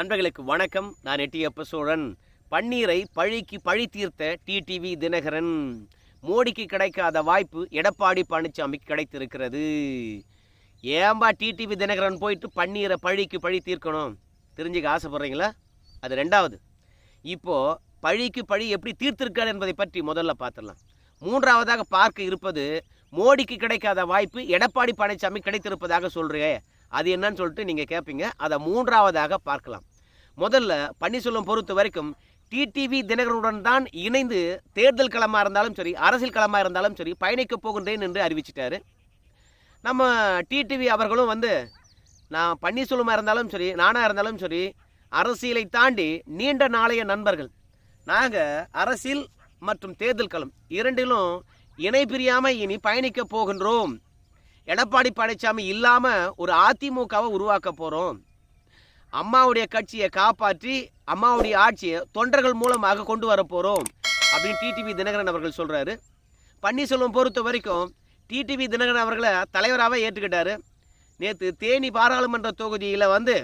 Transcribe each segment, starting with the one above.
நண்பர்களுக்கு வணக்கம். நான் எட்டியப்ப சோழன் பன்னீரை பழிக்கு பழி தீர்த்த டிடிவி தினகரன். மோடிக்கு கிடைக்காத வாய்ப்பு எடப்பாடி பழனிசாமிக்கு கிடைத்திருக்கிறது. ஏம்பா டிடிவி தினகரன் போயிட்டு பன்னீரை பழிக்கு பழி தீர்க்கணும்? தெரிஞ்சுக்க ஆசைப்படுறீங்களா? அது ரெண்டாவது. இப்போ பழிக்கு பழி எப்படி தீர்த்திருக்கார் என்பதை பற்றி முதல்ல பார்த்துடலாம். மூன்றாவதாக பார்க்க இருப்பது மோடிக்கு கிடைக்காத வாய்ப்பு எடப்பாடி பழனிசாமி கிடைத்திருப்பதாக சொல்றே அது என்னன்னு சொல்லிட்டு நீங்கள் கேட்பீங்க அதை மூன்றாவதாக பார்க்கலாம். முதல்ல பன்னீர்செல்வம் பொறுத்த வரைக்கும் டிடிவி தினகரனுடன் தான் இணைந்து தேர்தல் களமாக இருந்தாலும் சரி அரசியல் களமாக இருந்தாலும் சரி பயணிக்கப் போகின்றேன் என்று அறிவிச்சிட்டாரு. நம்ம டிடிவி அவர்களும் வந்து நான் பன்னீர்செல்வமாக இருந்தாலும் சரி நானாக இருந்தாலும் சரி அரசியலை தாண்டி நீண்ட நாளைய நண்பர்கள் நாங்கள் அரசியல் மற்றும் தேர்தல் களம் இரண்டிலும் இணை பிரியாமல் இனி பயணிக்க போகின்றோம். எடப்பாடி பழனிசாமி இல்லாமல் ஒரு அதிமுகவை உருவாக்க போகிறோம் அம்மாவுடைய கட்சியை காப்பாற்றி அம்மாவுடைய ஆட்சியை தொண்டர்கள் மூலமாக கொண்டு வர போகிறோம் அப்படின்னு டிடிவி தினகரன் அவர்கள் சொல்கிறாரு பன்னீர்செல்வம் பொறுத்த வரைக்கும் டிடிவி தினகரன் அவர்களை தலைவராகவே ஏற்றுக்கிட்டாரு. நேற்று தேனி பாராளுமன்ற தொகுதியில் வந்து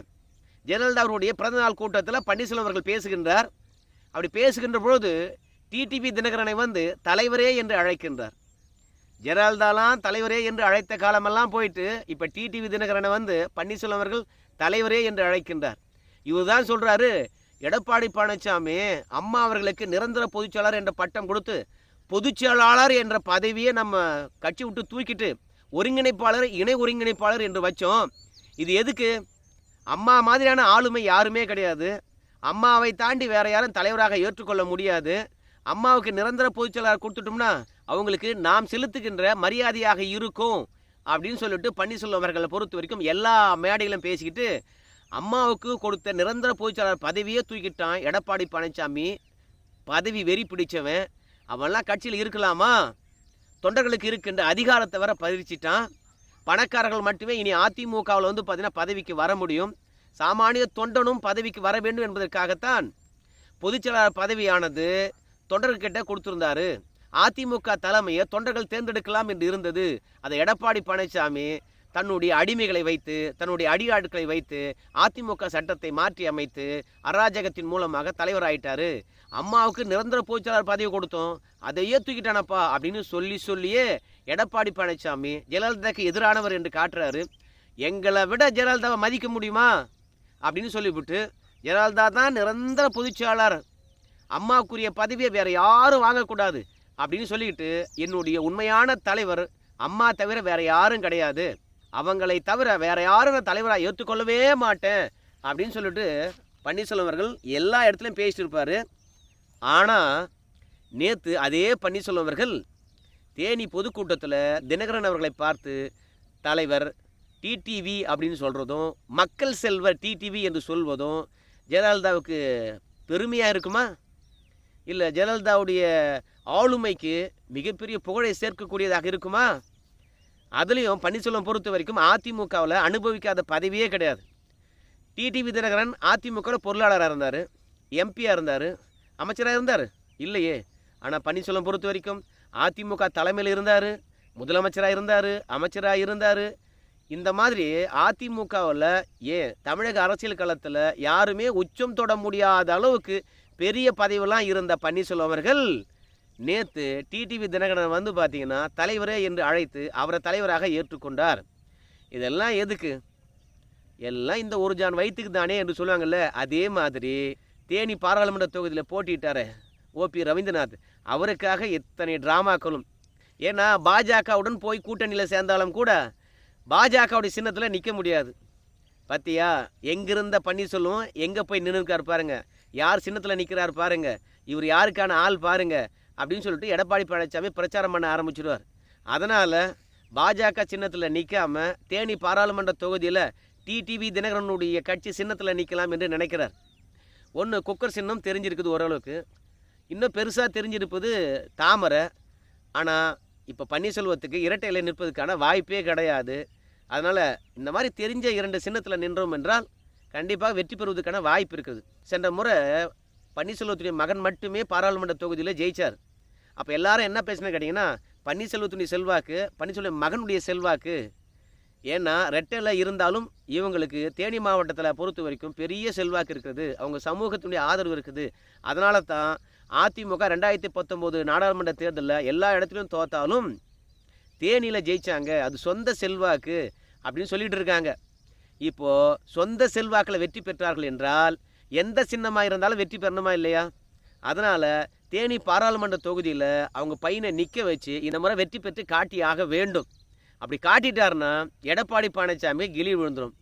ஜெயலலிதா அவருடைய பிறந்தநாள் கூட்டத்தில் பன்னீர்செல்வம் அவர்கள் பேசுகின்றார். அப்படி பேசுகின்ற பொழுது டிடிவி தினகரனை வந்து தலைவரே என்று அழைக்கின்றார். ஜெயலலிதாலாம் தலைவரே என்று அழைத்த காலமெல்லாம் போயிட்டு இப்போ டிடிவி தினகரனை வந்து பன்னீர்செல்வம் அவர்கள் தலைவரே என்று அழைக்கின்றார். இவர்தான் சொல்கிறாரு எடப்பாடி பழனிசாமி அம்மா அவர்களுக்கு நிரந்தர பொதுச்செயலாளர் என்ற பட்டம் கொடுத்து பொதுச்செயலாளர் என்ற பதவியை நம்ம கட்சி விட்டு தூக்கிட்டு ஒருங்கிணைப்பாளர் இணை ஒருங்கிணைப்பாளர் என்று வச்சோம். இது எதுக்கு? அம்மா மாதிரியான ஆளுமை யாருமே கிடையாது. அம்மாவை தாண்டி வேற யாரும் தலைவராக ஏற்றுக்கொள்ள முடியாது. அம்மாவுக்கு நிரந்தர பொதுச்செயலாளர் கொடுத்துட்டோம்னா அவங்களுக்கு நாம் செலுத்துகின்ற மரியாதையாக இருக்கும் அப்படின்னு சொல்லிட்டு பன்னீர்செல்வம் அவர்களை பொறுத்த வரைக்கும் எல்லா மேடைகளும் பேசிக்கிட்டு அம்மாவுக்கு கொடுத்த நிரந்தர பொதுச்செயலாளர் பதவியே தூக்கிட்டான் எடப்பாடி பழனிசாமி. பதவி வெறி பிடிச்சவன். அவன்லாம் கட்சியில் இருக்கலாமா? தொண்டர்களுக்கு இருக்கின்ற அதிகாரத்தை வர பறிச்சிட்டான். பணக்காரர்கள் மட்டுமே இனி அதிமுகவில் வந்து பார்த்தீங்கன்னா பதவிக்கு வர முடியும். சாமானிய தொண்டனும் பதவிக்கு வர வேண்டும் என்பதற்காகத்தான் பொதுச்செயலாளர் பதவியானது தொண்டர்கிட்ட கொடுத்துருந்தாரு. அதிமுக தலைமையை தொண்டர்கள் தேர்ந்தெடுக்கலாம் என்று இருந்தது. அதை எடப்பாடி பழனிசாமி தன்னுடைய அடிமைகளை வைத்து தன்னுடைய அடியாட்களை வைத்து அதிமுக சட்டத்தை மாற்றி அமைத்து அராஜகத்தின் மூலமாக தலைவராயிட்டாரு. அம்மாவுக்கு நிரந்தர பொதுச்செயலாளர் பதவி கொடுத்தோம். அதையே தூக்கிட்டானப்பா அப்படின்னு சொல்லி சொல்லியே எடப்பாடி பழனிசாமி ஜெயலலிதாக்கு எதிரானவர் என்று காட்டுறாரு. எங்களை விட ஜெயலலிதாவை மதிக்க முடியுமா? அப்படின்னு சொல்லிவிட்டு ஜெயலலிதா தான் நிரந்தர பொதுச்செயலாளர் அம்மாவுக்குரிய பதவியை வேற யாரும் வாங்கக்கூடாது. அப்படின்னு சொல்லிக்கிட்டு என்னுடைய உண்மையான தலைவர் அம்மா தவிர வேற யாரும் கிடையாது. அவங்களை தவிர வேற யாரும் நான் தலைவராக ஏற்றுக்கொள்ளவே மாட்டேன் அப்படின்னு சொல்லிட்டு பன்னீர்செல்வம் அவர்கள் எல்லா இடத்துலையும் பேசிட்டு இருப்பார். ஆனால் நேற்று அதே பன்னீர்செல்வம் அவர்கள் தேனி பொதுக்கூட்டத்தில் தினகரன் அவர்களை பார்த்து தலைவர் டிடிவி அப்படின்னு சொல்கிறதும் மக்கள் செல்வர் டிடிவி என்று சொல்வதும் ஜெயலலிதாவுக்கு பெருமையாக இருக்குமா? இல்லை ஜெயலலிதாவுடைய ஆளுமைக்கு மிகப்பெரிய புகழை சேர்க்கக்கூடியதாக இருக்குமா? அதுலேயும் பன்னீர்செல்வம் பொறுத்த வரைக்கும் அதிமுகவில் அனுபவிக்காத பதவியே கிடையாது. டிடிவி தினகரன் அதிமுக பொருளாளராக இருந்தார் எம்பியாக இருந்தார் அமைச்சராக இருந்தார்? இல்லையே. ஆனால் பன்னீர்செல்வம் பொறுத்த வரைக்கும் அதிமுக தலைமையில் இருந்தார் முதலமைச்சராக இருந்தார் அமைச்சராக இருந்தார். இந்த மாதிரி அதிமுகவில் ஏன் தமிழக அரசியல் களத்தில் யாருமே உச்சம் தொட முடியாத அளவுக்கு பெரிய பதவியெல்லாம் இருந்த பன்னீர்செல்வம் அவர்கள்? நேற்று டிடிவி தினகரன் வந்து பார்த்தீங்கன்னா தலைவரே என்று அழைத்து அவரை தலைவராக ஏற்றுக்கொண்டார். இதெல்லாம் எதுக்கு? எல்லாம் இந்த ஒரு ஜான் வயிற்றுக்கு தானே என்று சொல்லுவாங்கள்ல அதே மாதிரி தேனி பாராளுமன்ற தொகுதியில் போட்டிட்டார் ஓபி ரவீந்திரநாத். அவருக்காக எத்தனை ட்ராமாக்களும். ஏன்னா பாஜகவுடன் போய் கூட்டணியில் சேர்ந்தாலும் கூட பாஜகவுடைய சின்னத்தில் நிற்க முடியாது. பார்த்தியா எங்கிருந்த பன்னீர்செல்வம் எங்கே போய் நின்றுருக்காரு பாருங்கள் யார் சின்னத்தில் நிற்கிறார் பாருங்கள் இவர் யாருக்கான ஆள் பாருங்கள் அப்படின்னு சொல்லிட்டு எடப்பாடி பழனிசாமி பிரச்சாரம் பண்ண ஆரம்பிச்சிடுவார் அதனால் பாஜக சின்னத்தில் நிற்காம தேனி பாராளுமன்ற தொகுதியில் டிடிவி தினகரனுடைய கட்சி சின்னத்தில் நிற்கலாம் என்று நினைக்கிறார். ஒன்று குக்கர் சின்னம் தெரிஞ்சிருக்குது ஓரளவுக்கு. இன்னும் பெருசாக தெரிஞ்சிருப்பது தாமரை. ஆனால் இப்போ பன்னீர்செல்வத்துக்கு இரட்டை இலை நிற்பதுக்கான வாய்ப்பே கிடையாது. அதனால் இந்த மாதிரி தெரிஞ்ச இரண்டு சின்னத்தில் நின்றோம் என்றால் கண்டிப்பாக வெற்றி பெறுவதற்கான வாய்ப்பு இருக்குது. சென்ற முறை பன்னீர்செல்வத்துடைய மகன் மட்டுமே பாராளுமன்ற தொகுதியில் ஜெயிச்சார். அப்போ எல்லாரும் என்ன பேசுனது கேட்டிங்கன்னா பன்னீர்செல்வத்துடைய செல்வாக்கு பன்னீர்செல்வ மகனுடைய செல்வாக்கு. ஏன்னா ரெட்டையில் இருந்தாலும் இவங்களுக்கு தேனி மாவட்டத்தில் பொறுத்த வரைக்கும் பெரிய செல்வாக்கு இருக்குது. அவங்க சமூகத்தினுடைய ஆதரவு இருக்குது. அதனால தான் அதிமுக ரெண்டாயிரத்தி பத்தொம்போது நாடாளுமன்ற தேர்தலில் எல்லா இடத்துலையும் தோத்தாலும் தேனியில் ஜெயித்தாங்க அது சொந்த செல்வாக்கு அப்படின்னு சொல்லிகிட்டு இருக்காங்க. இப்போது சொந்த செல்வாக்கில் வெற்றி பெற்றார்கள் என்றால் எந்த சின்னமாக இருந்தாலும் வெற்றி பெறணுமா இல்லையா? அதனால் தேனி பாராளுமன்ற தொகுதியில் அவங்க பையனை நிற்க வச்சு இந்த முறை வெற்றி பெற்று காட்டியாக வேண்டும். அப்படி காட்டிட்டாருன்னா எடப்பாடி பழனிசாமி கிளி விழுந்துடும்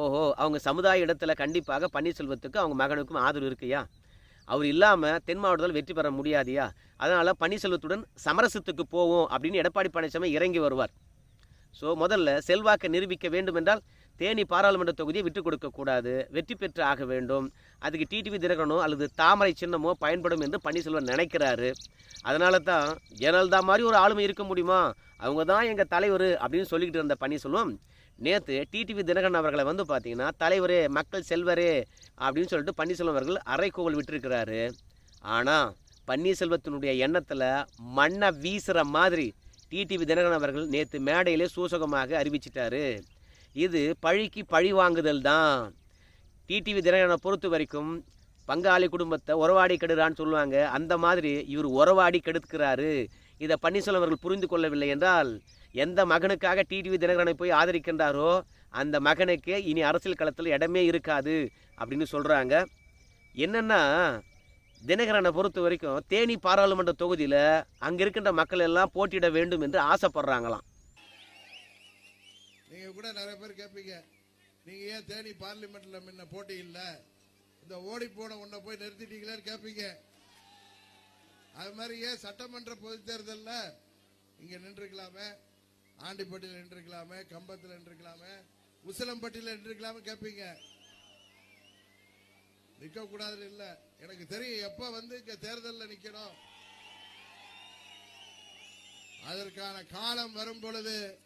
ஓஹோ அவங்க சமுதாய இடத்துல கண்டிப்பாக பன்னீர்செல்வத்துக்கு அவங்க மகனுக்கும் ஆதரவு இருக்குயா? அவர் இல்லாமல் தென் மாவட்டத்தில் வெற்றி பெற முடியாதியா? அதனால் பன்னீர்செல்வத்துடன் சமரசத்துக்கு போவோம் அப்படின்னு எடப்பாடி பழனிசாமி இறங்கி வருவார். ஸோ முதல்ல செல்வாக்கை நிரூபிக்க வேண்டும் என்றால் தேனி பாராளுமன்ற தொகுதியை விட்டு கொடுக்கக்கூடாது வெற்றி பெற்று ஆக வேண்டும். அதுக்கு டிடிவி தினகரனோ அல்லது தாமரை சின்னமோ பயன்படும் என்று பன்னீர்செல்வம் நினைக்கிறாரு. அதனால தான் ஜெயலலிதா மாதிரி ஒரு ஆளுமை இருக்க முடியுமா? அவங்க தான் எங்கள் தலைவர் அப்படின்னு சொல்லிக்கிட்டு இருந்த பன்னீர்செல்வம் நேற்று டிடிவி தினகரன் அவர்களை வந்து பார்த்தீங்கன்னா தலைவரே மக்கள் செல்வரே அப்படின்னு சொல்லிட்டு பன்னீர்செல்வம் அவர்கள் அரைக்கோவல் விட்டுருக்கிறாரு. ஆனால் பன்னீர்செல்வத்தினுடைய எண்ணத்தில் மண்ணை வீசுகிற மாதிரி டிடிவி தினகரன் அவர்கள் நேற்று மேடையிலே சூசகமாக அறிவிச்சிட்டாரு. இது பழிக்கு பழி வாங்குதல் தான். டிடிவி தினகரனை பொறுத்த வரைக்கும் பங்காளி குடும்பத்தை உறவாடி கெடுறான்னு சொல்லுவாங்க. அந்த மாதிரி இவர் உறவாடி கெடுக்கிறாரு இதை பன்னீர்செல்வம் அவர்கள் புரிந்து கொள்ளவில்லை என்றால் எந்த மகனுக்காக டிடிவி தினகரனை போய் ஆதரிக்கின்றாரோ அந்த மகனுக்கு இனி அரசியல் களத்தில் இடமே இருக்காது அப்படின்னு சொல்கிறாங்க என்னென்னா தினகரனை பொறுத்த வரைக்கும் தேனி பாராளுமன்ற தொகுதியில் அங்கே இருக்கின்ற மக்கள் எல்லாம் போட்டியிட வேண்டும் என்று ஆசைப்படுறாங்களாம். நீங்க கூட நிறைய பேர் கேட்பீங்க நீங்க ஏன் தேனி பார்லிமெண்ட்ல முன்ன போட்டி இல்ல? இந்த ஓடி போன உன்னை போய் நிறுத்திட்டீங்களேன்னு கேட்பீங்க அது மாதிரி ஏன் சட்டமன்ற பொது தேர்தல்ல இங்க நின்றுக்கலாமே? ஆண்டிப்பட்டியில் நின்றுக்கலாமே? கம்பத்தில் நின்றுக்கலாமே? உசிலம்பட்டியில் நின்றுக்கலாமே கேட்பீங்க நிக்க இல்லை இல்ல. எனக்கு தெரியும் எப்ப வந்து இங்க தேர்தலில் நிக்கணும். அதற்கான காலம் வரும் பொழுது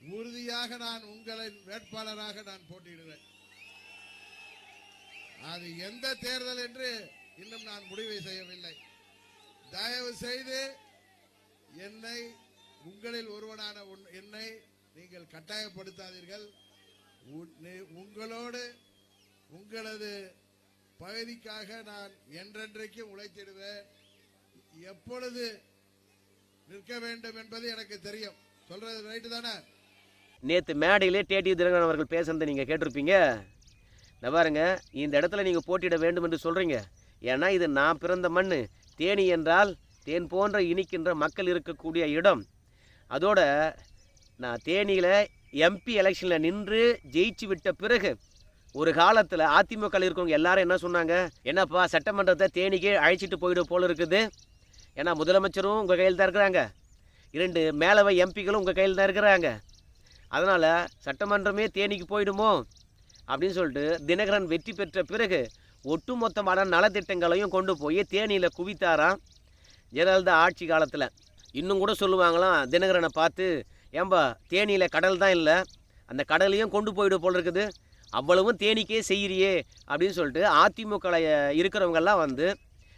உறுதியாக நான் உங்களின் வேட்பாளராக நான் போட்டியிடுவேன். அது எந்த தேர்தல் என்று இன்னும் நான் முடிவை செய்யவில்லை. தயவு செய்து என்னை உங்களில் ஒருவனான என்னை நீங்கள் கட்டாயப்படுத்தாதீர்கள். உங்களோடு உங்களது பகுதிக்காக நான் என்றென்றைக்கும் உழைத்திடுவேன். எப்பொழுது நிற்க வேண்டும் என்பது எனக்கு தெரியும். சொல்றது ரைட்டு தானே? நேற்று மேடையிலே டேடி தினகரன் அவர்கள் பேசுகிறத நீங்கள் கேட்டிருப்பீங்க. இந்த பாருங்க இந்த இடத்துல நீங்கள் போட்டியிட வேண்டும் என்று சொல்கிறீங்க ஏன்னா இது நான் பிறந்த மண் தேனி என்றால் தேன் போன்ற இனிக்கின்ற மக்கள் இருக்கக்கூடிய இடம். அதோட நான் தேனியில் எம்பி எலெக்ஷனில் நின்று ஜெயிச்சு விட்ட பிறகு ஒரு காலத்தில் அதிமுக இருக்கவங்க எல்லாரும் என்ன சொன்னாங்க? என்னப்பா சட்டமன்றத்தை தேனிக்கே அழைச்சிட்டு போயிட போல இருக்குது. ஏன்னா முதலமைச்சரும் உங்கள் கையில் தான் இருக்கிறாங்க. இரண்டு மேலவை எம்பிகளும் உங்கள் கையில் தான் இருக்கிறாங்க. அதனால் சட்டமன்றமே தேனிக்கு போயிடுமோ? அப்படின்னு சொல்லிட்டு தினகரன் வெற்றி பெற்ற பிறகு ஒட்டுமொத்தமான நலத்திட்டங்களையும் கொண்டு போய் தேனியில் குவித்தாராம் ஜெயலலிதா ஆட்சி காலத்தில். இன்னும் கூட சொல்லுவாங்களாம் தினகரனை பார்த்து ஏம்பா தேனியில் கடல் தான் இல்லை. அந்த கடலையும் கொண்டு போயிடு போல் இருக்குது. அவ்வளவும் தேனிக்கே செய்கிறியே அப்படின்னு சொல்லிட்டு அதிமுக இருக்கிறவங்கெல்லாம் வந்து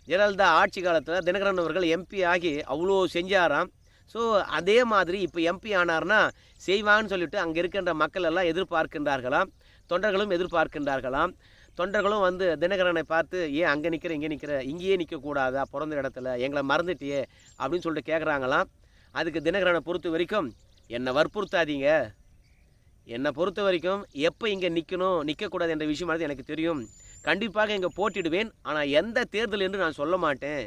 ஜெயலலிதா ஆட்சி காலத்தில் தினகரன் அவர்கள் எம்பி ஆகி அவ்வளோ செஞ்சாராம். ஸோ அதே மாதிரி இப்போ எம்பி ஆனார்னா செய்வான்னு சொல்லிட்டு அங்கே இருக்கின்ற மக்கள் எல்லாம் எதிர்பார்க்கின்றார்களாம். தொண்டர்களும் எதிர்பார்க்கின்றார்களாம். தொண்டர்களும் வந்து தினகரனை பார்த்து ஏன் அங்கே நிற்கிற இங்கே நிற்கிற இங்கேயே நிற்கக்கூடாதா பிறந்த இடத்துல? எங்களை மறந்துட்டியே. அப்படின்னு சொல்லிட்டு கேட்குறாங்களாம் அதுக்கு தினகரனை பொறுத்த வரைக்கும் என்னை வற்புறுத்தாதீங்க. என்னை பொறுத்த வரைக்கும் எப்போ இங்கே நிற்கணும் நிற்கக்கூடாது என்ற விஷயமானது எனக்கு தெரியும். கண்டிப்பாக இங்கே போட்டிடுவேன். ஆனால் எந்த தேர்தல் என்று நான் சொல்ல மாட்டேன்.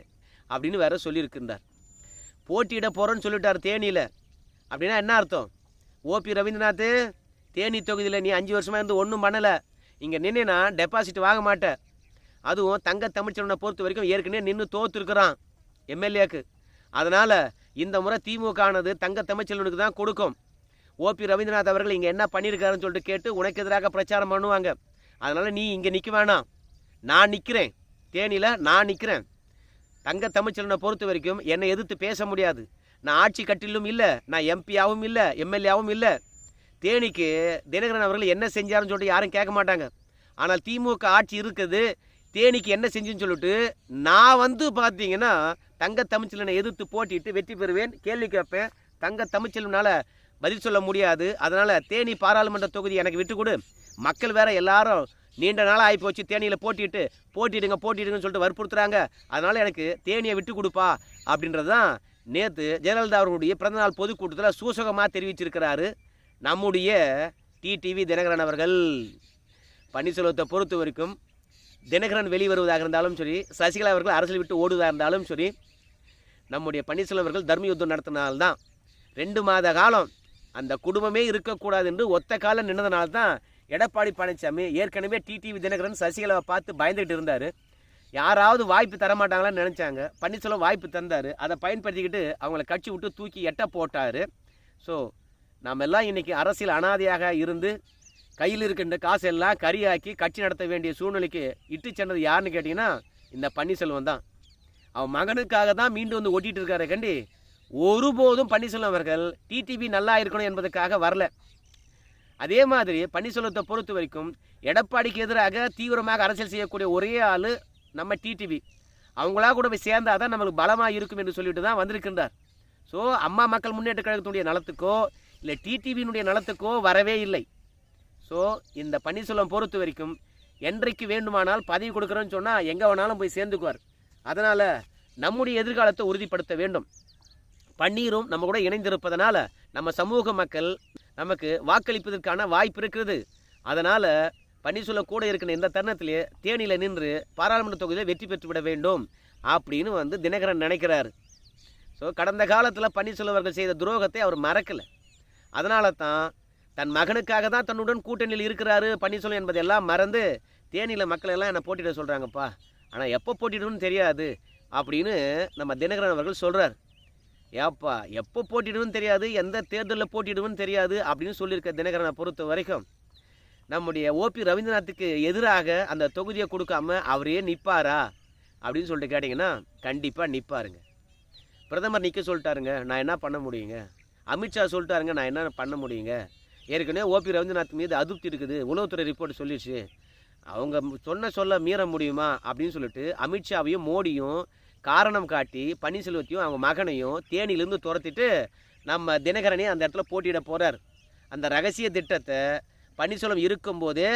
அப்படின்னு வேற சொல்லியிருக்கின்றார். போட்டியிட போகிறோன்னு சொல்லிட்டார் தேனியில். அப்படின்னா என்ன அர்த்தம்? ஓபி ரவீந்திரநாத் தேனி தொகுதியில் நீ அஞ்சு வருஷமாக இருந்து ஒன்றும் பண்ணலை. இங்கே நின்னா டெபாசிட் வாங்க மாட்டேன் அதுவும் தங்க தமிழ்ச்செல்வனை பொறுத்த வரைக்கும் ஏற்கனவே நின்று தோத்துருக்குறான் எம்எல்ஏக்கு. அதனால் இந்த முறை திமுக ஆனது தங்க தமிழ்ச்செல்வனுக்கு தான் கொடுக்கும். ஓபி ரவீந்திரநாத் அவர்கள் இங்கே என்ன பண்ணியிருக்காருன்னு சொல்லிட்டு கேட்டு உனக்கு எதிராக பிரச்சாரம் பண்ணுவாங்க. அதனால் நீ இங்கே நிற்க வேணாம். நான் நிற்கிறேன் தேனியில் நான் நிற்கிறேன் தங்க தமிழ்ச்செல்வனை பொறுத்த வரைக்கும் என்னை எதிர்த்து பேச முடியாது. நான் ஆட்சி கட்டிலும் இல்லை நான் எம்பியாவும் இல்லை எம்எல்ஏவும் இல்லை. தேனிக்கு தினகரன் அவர்கள் என்ன செஞ்சாருன்னு சொல்லிட்டு யாரும் கேட்க மாட்டாங்க. ஆனால் திமுக ஆட்சி இருக்குது தேனிக்கு என்ன செஞ்சுன்னு சொல்லிட்டு நான் வந்து பார்த்தீங்கன்னா தங்க தமிழ்ச்செல்வனை எதிர்த்து போட்டிட்டு வெற்றி பெறுவேன். கேள்வி கேட்பேன். தங்க தமிழ்ச்செல்வனால் பதில் சொல்ல முடியாது. அதனால் தேனி பாராளுமன்ற தொகுதி எனக்கு விட்டு கொடு. மக்கள் வேற எல்லாரும் நீண்ட நாளாக ஆகி போச்சு. தேனியில் போட்டிட்டு போட்டிடுங்க போட்டிடுங்கன்னு சொல்லிட்டு வற்புறுத்துறாங்க. அதனால் எனக்கு தேனியை விட்டு கொடுப்பா அப்படின்றது தான் நேற்று ஜெயலலிதா அவர்களுடைய பிறந்தநாள் பொதுக்கூட்டத்தில் சூசகமாக தெரிவிச்சிருக்கிறாரு நம்முடைய டிடிவி தினகரன் அவர்கள். பன்னீர்செல்வத்தை பொறுத்த வரைக்கும் தினகரன் வெளிவருவதாக இருந்தாலும் சரி சசிகலா அவர்கள் அரசியல் விட்டு ஓடுவதாக இருந்தாலும் சரி நம்முடைய பன்னீர்செல்வம் அவர்கள் தர்ம யுத்தம் நடத்தினால்தான் ரெண்டு மாத காலம் அந்த குடும்பமே இருக்கக்கூடாது என்று ஒத்த காலம் நின்றதுனால தான் எடப்பாடி பழனிசாமி ஏற்கனவே டிடிவி தினகரன் சசிகலாவை பார்த்து பயந்துகிட்டு இருந்தார். யாராவது வாய்ப்பு தர மாட்டாங்களான்னு நினச்சாங்க. பன்னீர்செல்வம் வாய்ப்பு தந்தார். அதை பயன்படுத்திக்கிட்டு அவங்கள கட்சி விட்டு தூக்கி எட்ட போட்டார். ஸோ நாம் எல்லாம் இன்றைக்கி அரசியல் அனாதையாக இருந்து கையில் இருக்கின்ற காசெல்லாம் கரியாக்கி கட்சி நடத்த வேண்டிய சூழ்நிலைக்கு இட்டு சென்றது யாருன்னு கேட்டிங்கன்னா இந்த பன்னீர்செல்வம் தான். அவன் மகனுக்காக தான் மீண்டும் வந்து ஓட்டிகிட்டு இருக்காரு கண்டி. ஒருபோதும் பன்னீர்செல்வம் அவர்கள் டிடிவி நல்லா இருக்கணும் என்பதற்காக வரல. அதே மாதிரி பன்னீர்செல்வத்தை பொறுத்த வரைக்கும் எடப்பாடிக்கு எதிராக தீவிரமாக அரசியல் செய்யக்கூடிய ஒரே ஆள் நம்ம டிடிவி அவங்களா கூட போய் சேர்ந்தாதான் தான் நம்மளுக்கு பலமாக இருக்கும் என்று சொல்லிட்டு தான் வந்திருக்கின்றார். ஸோ அம்மா மக்கள் முன்னேற்ற கழகத்தினுடைய நலத்துக்கோ இல்லை டிடிவியினுடைய நலத்துக்கோ வரவே இல்லை. ஸோ இந்த பன்னீர்செல்வம் பொறுத்த வரைக்கும் என்றைக்கு வேண்டுமானால் பதவி கொடுக்குறோன்னு சொன்னால் எங்கே வேணாலும் போய் சேர்ந்துக்குவார். அதனால் நம்முடைய எதிர்காலத்தை உறுதிப்படுத்த வேண்டும். பன்னீரும் நம்ம கூட இணைந்திருப்பதனால் நம்ம சமூக மக்கள் நமக்கு வாக்களிப்பதற்கான வாய்ப்பு இருக்கிறது. அதனால் பன்னீர்செல்வம் கூட இருக்கிற இந்த தருணத்திலே தேனியில் நின்று பாராளுமன்ற தொகுதியில் வெற்றி பெற்று விட வேண்டும் அப்படின்னு வந்து தினகரன் நினைக்கிறாரு. ஸோ கடந்த காலத்தில் பன்னீர்செல்வர்கள் செய்த துரோகத்தை அவர் மறக்கலை. அதனால தான் தன் மகனுக்காக தான் தன்னுடன் கூட்டணியில் இருக்கிறாரு பன்னீர்செல்வம் என்பதெல்லாம் மறந்து தேனியில் மக்கள் எல்லாம் என்னை போட்டியிட சொல்கிறாங்கப்பா ஆனால் எப்போ போட்டிடணும்னு தெரியாது அப்படின்னு நம்ம தினகரன் அவர்கள் சொல்கிறார் ஏப்பா எப்போ போட்டியிடுன்னு தெரியாது எந்த தேர்தலில் போட்டியிடுவோன்னு தெரியாது அப்படின்னு சொல்லியிருக்க தினகரனை பொறுத்த வரைக்கும் நம்முடைய ஓபி ரவீந்திரநாத்துக்கு எதிராக அந்த தொகுதியை கொடுக்காம அவரே நிற்பாரா அப்படின்னு சொல்லிட்டு கேட்டிங்கன்னா கண்டிப்பாக நிற்பாருங்க பிரதமர் நிற்க சொல்லிட்டாருங்க நான் என்ன பண்ண முடியுங்க? அமித்ஷா சொல்லிட்டாருங்க நான் என்ன பண்ண முடியுங்க? ஏற்கனவே ஓபி ரவீந்திரநாத் மீது அதிருப்தி இருக்குது உளவுத்துறை ரிப்போர்ட் சொல்லிடுச்சு. அவங்க சொன்ன சொல்ல மீற முடியுமா அப்படின்னு சொல்லிட்டு அமித்ஷாவையும் மோடியும் காரணம் காட்டி பன்னீர்செல்வத்தையும் அவங்க மகனையும் தேனியிலேருந்து துரத்திட்டு நம்ம தினகரனே அந்த இடத்துல போட்டியிட போகிறார் அந்த ரகசிய திட்டத்தை பன்னீர்செல்வம் இருக்கும்போதே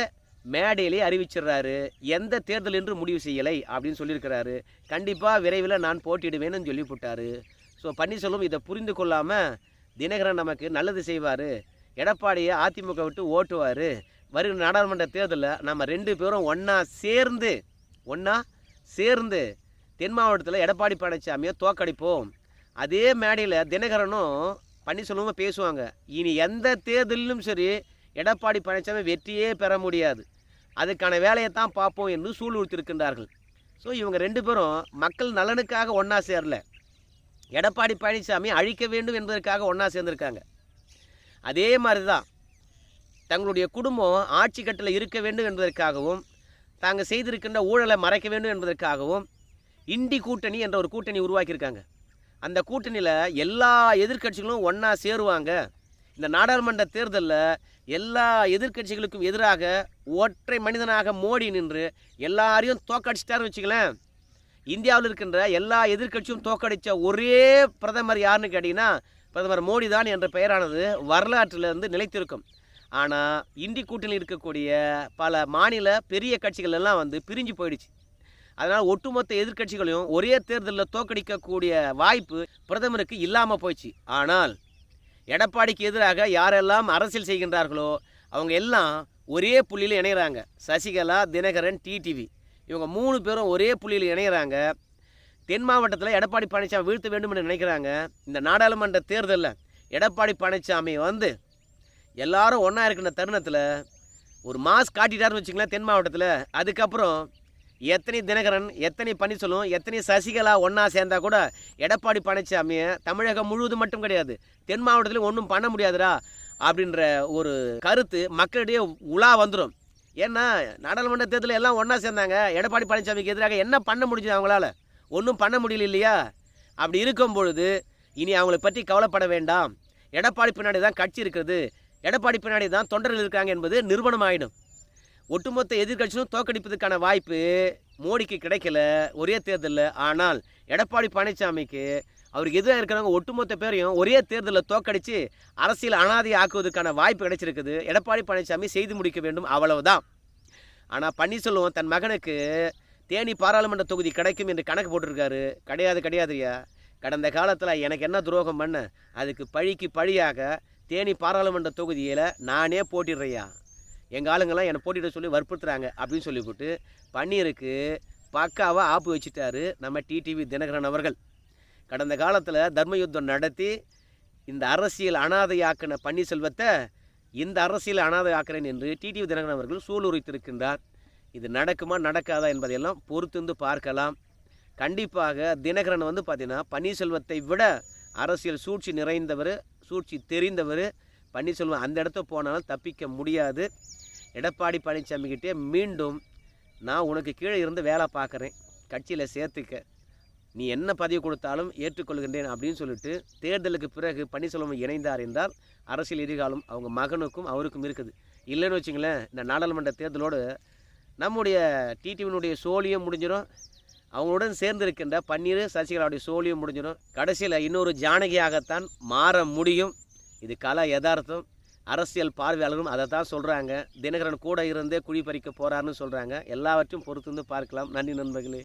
மேடையிலே அறிவிச்சிடுறாரு. எந்த தேர்தல் என்று முடிவு செய்யலை அப்படின்னு சொல்லியிருக்கிறாரு. கண்டிப்பாக விரைவில் நான் போட்டியிடுவேன்னு சொல்லி போட்டார் ஸோ பன்னீர்செல்வம் இதை புரிந்து கொள்ளாமல் தினகரன் நமக்கு நல்லது செய்வார். எடப்பாடியை அதிமுக விட்டு ஓட்டுவார். வருகிற நாடாளுமன்ற தேர்தலில் நம்ம ரெண்டு பேரும் ஒன்றா சேர்ந்து ஒன்றா சேர்ந்து தென் மாவட்டத்தில் எடப்பாடி பழனிசாமியை தோக்கடிப்போம் அதே மேடையில் தினகரனும் பன்னீர்செல்வமும் பேசுவாங்க. இனி எந்த தேர்தலிலும் சரி எடப்பாடி பழனிசாமி வெற்றியே பெற முடியாது. அதுக்கான வேலையை தான் பார்ப்போம் என்று சூழ்நிறுத்திருக்கின்றார்கள் ஸோ இவங்க ரெண்டு பேரும் மக்கள் நலனுக்காக ஒன்றா சேரல. எடப்பாடி பழனிசாமி அழிக்க வேண்டும் என்பதற்காக ஒன்றா சேர்ந்திருக்காங்க. அதே மாதிரி தான் தங்களுடைய குடும்பம் ஆட்சி கட்டில் இருக்க வேண்டும் என்பதற்காகவும் தாங்கள் செய்திருக்கின்ற ஊழலை மறைக்க வேண்டும் என்பதற்காகவும் இண்டி கூட்டணி என்ற ஒரு கூட்டணி உருவாக்கியிருக்காங்க. அந்த கூட்டணியில் எல்லா எதிர்க்கட்சிகளும் ஒன்றா சேருவாங்க. இந்த நாடாளுமன்ற தேர்தலில் எல்லா எதிர்க்கட்சிகளுக்கும் எதிராக ஒற்றை மனிதனாக மோடி நின்று எல்லாரையும் தோக்கடிச்சிட்டாருன்னு வச்சுக்கலேன். இந்தியாவில் இருக்கின்ற எல்லா எதிர்க்கட்சியும் தோக்கடித்த ஒரே பிரதமர் யாருன்னு கேட்டிங்கன்னா பிரதமர் மோடி தான் என்ற பெயரானது வரலாற்றிலிருந்து நிலைத்திருக்கும். ஆனால் இந்தி கூட்டணியில் இருக்கக்கூடிய பல மாநில பெரிய கட்சிகள் எல்லாம் வந்து பிரிஞ்சு போயிடுச்சு. அதனால் ஒட்டுமொத்த எதிர்க்கட்சிகளையும் ஒரே தேர்தலில் தோக்கடிக்கக்கூடிய வாய்ப்பு பிரதமருக்கு இல்லாமல் போயிடுச்சு. ஆனால் எடப்பாடிக்கு எதிராக யாரெல்லாம் அரசியல் செய்கின்றார்களோ அவங்க எல்லாம் ஒரே புள்ளியில் இணைகிறாங்க சசிகலா தினகரன் டிடிவி. இவங்க மூணு பேரும் ஒரே புள்ளியில் இணைகிறாங்க தென் மாவட்டத்தில் எடப்பாடி பழனிசாமி வீழ்த்த வேண்டும் என்று நினைக்கிறாங்க. இந்த நாடாளுமன்ற தேர்தலில் எடப்பாடி பழனிசாமி வந்து எல்லாரும் ஒன்றா இருக்கின்ற தருணத்தில் ஒரு மாஸ் காட்டிட்டாருன்னு வச்சுங்களேன் தென் மாவட்டத்தில். அதுக்கப்புறம் எத்தனை தினகரன் எத்தனை பன்னீர்செல்வம் எத்தனை சசிகலா ஒன்றா சேர்ந்தா கூட எடப்பாடி பழனிசாமியை தமிழகம் முழுவதும் மட்டும் கிடையாது தென் மாவட்டத்திலும் ஒன்றும் பண்ண முடியாதுடா அப்படின்ற ஒரு கருத்து மக்களிடையே உலா வந்துடும் ஏன்னா நாடாளுமன்ற தேர்தலில் எல்லாம் ஒன்றா சேர்ந்தாங்க எடப்பாடி பழனிசாமிக்கு எதிராக என்ன பண்ண முடிஞ்சது அவங்களால? ஒன்றும் பண்ண முடியல இல்லையா? அப்படி இருக்கும் பொழுது இனி அவங்களை பற்றி கவலைப்பட வேண்டாம். எடப்பாடி பின்னாடி தான் கட்சி இருக்கிறது. எடப்பாடி பின்னாடி தான் தொண்டர்கள் இருக்காங்க என்பது நிறுவனம் ஆயிடும் ஒட்டுமொத்த எதிர்கட்சியும் தோக்கடிப்பதற்கான வாய்ப்பு மோடிக்கு கிடைக்கல ஒரே தேர்தலில். ஆனால் எடப்பாடி பழனிசாமிக்கு அவருக்கு எதிராக இருக்கிறவங்க ஒட்டுமொத்த பேரையும் ஒரே தேர்தலில் தோக்கடித்து அரசியல் அனாதை ஆக்குவதற்கான வாய்ப்பு கிடைச்சிருக்குது. எடப்பாடி பழனிசாமி செய்து முடிக்க வேண்டும் அவ்வளவுதான். ஆனால் பன்னீர்செல்வம் தன் மகனுக்கு தேனி பாராளுமன்ற தொகுதி கிடைக்கும் என்று கணக்கு போட்டிருக்காரு. கிடையாது கிடையாதுயா கடந்த காலத்தில் எனக்கு என்ன துரோகம் பண்ண அதுக்கு பழிக்கு பழியாக தேனி பாராளுமன்ற தொகுதியில் நானே போட்டிடுறையா எங்கள் ஆளுங்கெல்லாம் என்னை போட்டியிட சொல்லி வற்புறுத்துறாங்க அப்படின்னு சொல்லிவிட்டு பன்னீருக்கு பக்காவாக ஆப்பு வச்சுட்டாரு நம்ம டிடிவி தினகரன் அவர்கள். கடந்த காலத்தில் தர்ம யுத்தம் நடத்தி இந்த அரசியல் அனாதையாக்கின பன்னீர்செல்வத்தை இந்த அரசியல் அனாதையாக்கிறேன் என்று டிடிவி தினகரன் அவர்கள் சூளுரைத்திருக்கின்றார். இது நடக்குமா நடக்காதா என்பதையெல்லாம் பொறுத்திருந்து பார்க்கலாம். கண்டிப்பாக தினகரன் வந்து பார்த்திங்கன்னா பன்னீர்செல்வத்தை விட அரசியல் சூழ்ச்சி நிறைந்தவர் சூழ்ச்சி தெரிந்தவர் பன்னீர்செல்வம் அந்த இடத்த போனாலும் தப்பிக்க முடியாது. எடப்பாடி பழனிசாமிக்கிட்டே மீண்டும் நான் உனக்கு கீழே இருந்து வேலை பார்க்குறேன். கட்சியில் சேர்த்துக்க. நீ என்ன பதவி கொடுத்தாலும் ஏற்றுக்கொள்கின்றேன் அப்படின்னு சொல்லிட்டு தேர்தலுக்கு பிறகு பன்னீர்செல்வம் இணைந்தார் என்றால் அரசியல் எதிர்காலம் அவங்க மகனுக்கும் அவருக்கும் இருக்குது. இல்லைன்னு வச்சுங்களேன் இந்த நாடாளுமன்ற தேர்தலோடு நம்முடைய டிடிவினுடைய சோழியும் முடிஞ்சிடும் அவங்களுடன் சேர்ந்திருக்கின்ற பன்னீர் சசிகலாவுடைய சோழியும் முடிஞ்சிடும் கடைசியில் இன்னொரு ஜானகியாகத்தான் மாற முடியும். இது கல யதார்த்தம் அரசியல் பார்வையாளரும் அதை தான் சொல்கிறாங்க தினகரன் கூட இருந்தே குழி பறிக்க போகிறாருன்னு சொல்கிறாங்க எல்லாவற்றையும் பொறுத்து வந்து பார்க்கலாம். நன்றி நண்பர்களே.